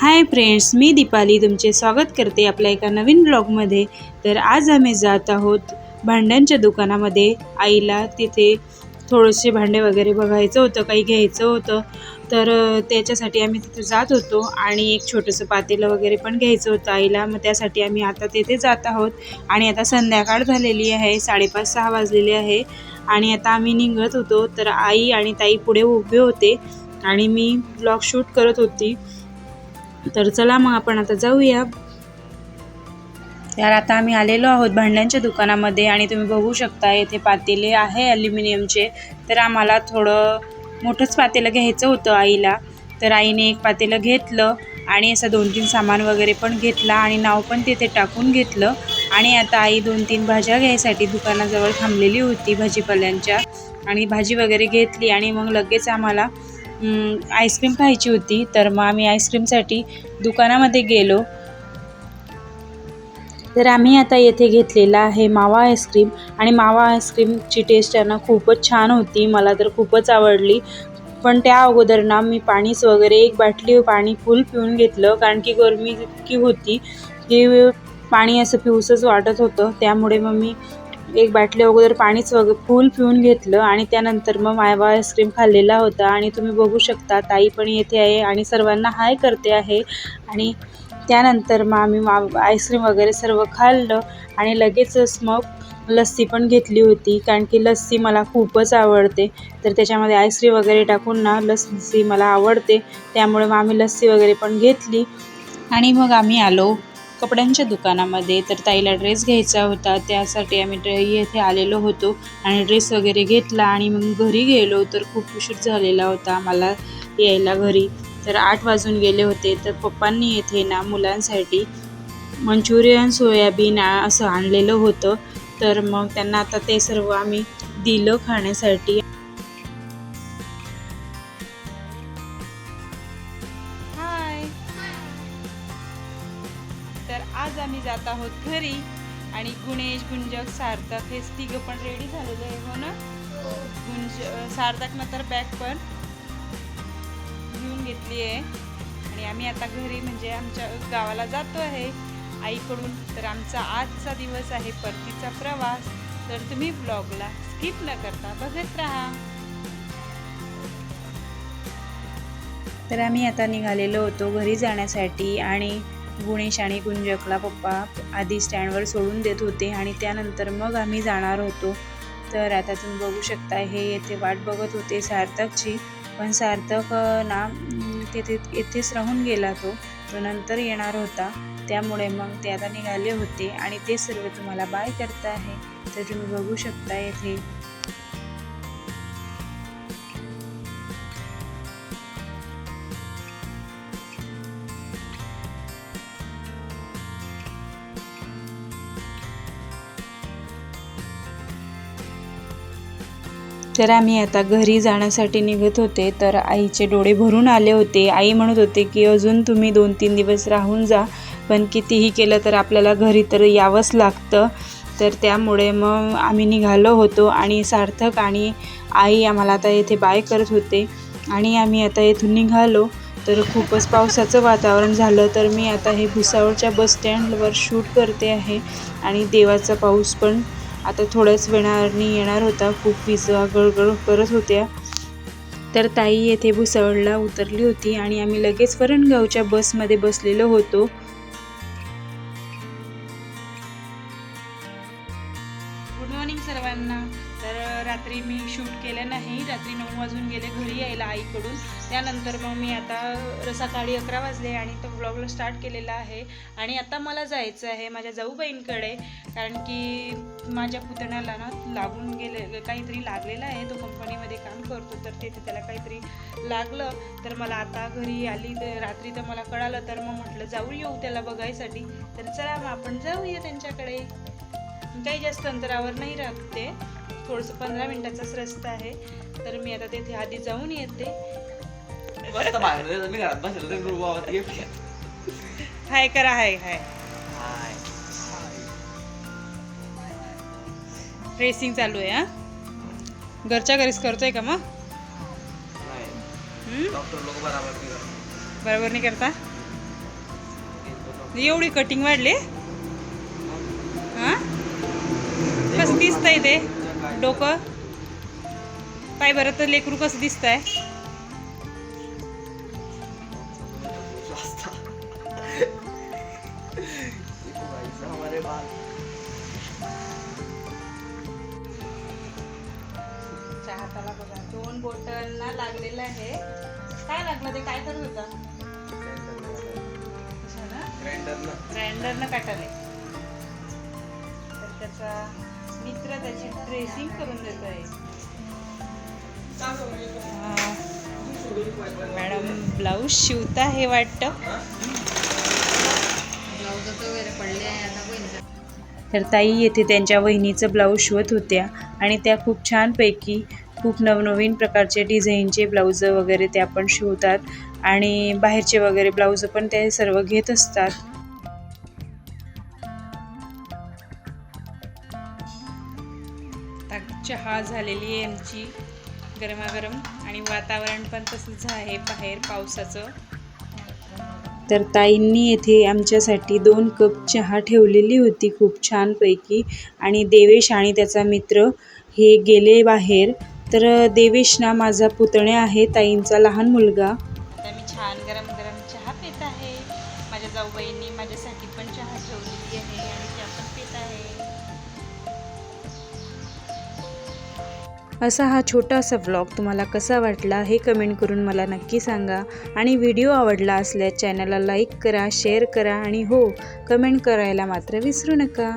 Hi friends मी दीपाली तुमचे स्वागत करते आपल्या एका नवीन ब्लॉगमध्ये. तर आज आम्ही जात आहोत भांड्यांच्या दुकानामध्ये. आईला तिथे थोडेसे भांडे वगैरे बघायचं होतं काही घ्यायचं होतं. तर त्याच्यासाठी आम्ही तिथे जात होतो आणि एक छोटंसं पातेलं वगैरे पण घ्यायचं होतं आईला. मग त्यासाठी आम्ही आता तिथे जात आहोत. आणि आता संध्याकाळ झालेली आहे साडेपाच सहा वाजलेली आहे. आणि आता आम्ही निघत होतो. तर आई आणि ताई पुढे उभे होते आणि मी ब्लॉग शूट करत होती. तर चला मग आपण आता जाऊया. तर आता आम्ही आलेलो आहोत भांड्यांच्या दुकानामध्ये आणि तुम्ही बघू शकता येथे पातेले आहे ॲल्युमिनियमचे तर आम्हाला थोडं मोठंच पातेलं घ्यायचं होतं आईला. तर आईने एक पातेलं घेतलं आणि असं दोन तीन सामान वगैरे पण घेतला आणि नाव पण तिथे टाकून घेतलं. आणि आता आई दोन तीन भाज्या घ्यायसाठी दुकानाजवळ थांबलेली होती भाजीपाल्यांच्या. आणि भाजी वगैरे घेतली आणि मग लगेच आम्हाला आईस्क्रीम खायची होती तर मग आम्ही आईस्क्रीमसाठी दुकानामध्ये गेलो. तर आम्ही आता येथे घेतलेला आहे मावा आईस्क्रीम आणि मावा आईस्क्रीमची टेस्ट आहे ना खूपच छान होती मला तर खूपच आवडली. पण त्या अगोदर ना मी पाणीच वगैरे एक बाटली पाणी फुल पिऊन घेतलं कारण की गरमी इतकी होती की पाणी असं पिऊसच वाटत होतं. त्यामुळे मग मी एक बाटली अगोदर पाणीच वगैरे फुल पिऊन घेतलं आणि त्यानंतर मग मावा आईस्क्रीम खाल्लेला होता. आणि तुम्ही बघू शकता ताई पण येथे आहे आणि सर्वांना हाय करते आहे. आणि त्यानंतर मग आम्ही मा आईस्क्रीम वगैरे सर्व खाल्लं आणि लगेचच मग लस्सी पण घेतली होती. कारण की लस्सी मला खूपच आवडते. तर त्याच्यामध्ये आईस्क्रीम वगैरे टाकून ना लस्सी मला आवडते. त्यामुळे मग आम्ही लस्सी वगैरे पण घेतली. आणि मग आम्ही आलो. कपड्यांच्या दुकानामध्ये तर ताईला ड्रेस घ्यायचा होता. त्यासाठी आम्ही ड्रे येथे आलेलो होतो आणि ड्रेस वगैरे घेतला आणि मग घरी गेलो तर खूप उशीर झालेला होता मला यायला घरी. तर आठ वाजून गेले होते तर पप्पांनी येथे ना मुलांसाठी मंचुरियन सोयाबीन असं आणलेलं होतं. तर मग त्यांना आता ते सर्व आम्ही दिलं खाण्यासाठी. तर आज आम्ही जात आहोत घरी आणि गुणेश गुंजक सार्थक हे तिघं पण रेडी झालेले आहे हो ना? गुंज सार्थकनं तर बॅग पण घेऊन घेतली आहे. आणि आम्ही आता घरी म्हणजे आमच्या गावाला जातो आहे. आईकडून तर आमचा आजचा दिवस आहे परतीचा प्रवास. तर तुम्ही ब्लॉगला स्किप न करता बघत राहा. तर आम्ही आता निघालेलो होतो घरी जाण्यासाठी आणि गुणेश आणि गुंजकला पप्पा आधी स्टँडवर सोडून देत होते आणि त्यानंतर मग आम्ही जाणार होतो. तर आता तुम्ही बघू शकता हे येथे वाट बघत होते सार्थकची. पण सार्थक ना तेथे येथेच राहून गेला तो. तो नंतर येणार होता. त्यामुळे मग ते आता निघाले होते आणि ते सर्व तुम्हाला बाय करत आहे तर तुम्ही बघू शकता येथे तर आम्ही आता घरी जाण्यासाठी निघत होते तर आईचे डोळे भरून आले होते. आई म्हणत होते की अजून तुम्ही दोन तीन दिवस राहून जा पण कितीही केलं तर आपल्याला घरी तर यावंच लागतं. तर त्यामुळे मग आम्ही निघालो होतो आणि सार्थक आणि आई आम्हाला आता येथे बाय करत होते आणि आम्ही आता येथून निघालो. तर खूपच पावसाचं वातावरण झालं. तर मी आता हे भुसावळच्या बस स्टँडवर शूट करते आहे आणि देवाचा पाऊस पण आता थोड्याच वेळाने येणार होता. खूप विजा गळगळ करत होत्या. तर ताई येथे भुसावळला उतरली होती आणि आम्ही लगेच वरणगावच्या बसमध्ये बसलेलो होतो. गुड मॉर्निंग सर्वांना. तर रात्री मी शूट केलं नाही. रात्री नऊ वाजून गेले घरी यायला आईकडून. त्यानंतर मग मी आता सकाळी अकरा वाजले आणि तो ब्लॉगला स्टार्ट केलेला आहे. आणि आता मला जायचं आहे माझ्या जाऊबाईंकडे कारण की माझ्या पुतण्याला ना लागून गेले काहीतरी लागलेलं आहे. तो कंपनीमध्ये काम करतो तर तिथे त्याला काहीतरी लागलं. तर मला आता घरी आली तर रात्री तर मला कळालं तर मग म्हटलं जाऊ येऊ त्याला बघायसाठी. तर चला मग आपण जाऊया त्यांच्याकडे. काही जास्त अंतरावर नाही राहते. थोडंसं पंधरा मिनिटाचाच रस्ता आहे. तर मी आता तिथे आधी जाऊन येते. हाय करा हाय हाय. हाय. रेसिंग चालू आहे हा? घरच्या घरीच करतोय का मग? नाही. हम्म? डॉक्टर लोक बराबर नाही करत. बरोबर नाही करता? एवढी कटिंग वाढली? हा? कसं दिसतंय ते? डोकं. काय बरं तर लेकरू कसं दिसतंय. हमारे बाल हाताला बघा दोन बोटलना लागलेलं आहे. काय लागलं ते? काय करत होता. ग्राइंडरनं काटाले तर त्याचा मित्र त्याची ड्रेसिंग करून देत आहे. मॅडम ब्लाऊज शिवता हे वाटतं. तर ताई येथे त्यांच्या वहिनीचं ब्लाऊज शिवत होत्या आणि त्या खूप छानपैकी खूप नवनवीन प्रकारचे डिझाईनचे ब्लाऊज वगैरे त्या पण शिवतात आणि बाहेरचे वगैरे ब्लाऊज पण ते सर्व घेत असतात. चहा झालेली आहे आमची. गरमागरम आणि वातावरण पण तसंच आहे बाहेर पावसाचं. तर ताईंनी येथे आमच्यासाठी दोन कप चहा ठेवलेली होती खूप छानपैकी. आणि देवेश आणि त्याचा मित्र हे गेले बाहेर. तर देवेश ना माझा पुतण्या आहे ताईंचा लहान मुलगा. आता मी छान गरम असा हा छोटासा व्लॉग तुम्हाला कसा वाटला हे कमेंट करून मला नक्की सांगा. आणि व्हिडिओ आवडला असल्यास चॅनलला लाईक करा शेअर करा आणि हो कमेंट करायला मात्र विसरू नका.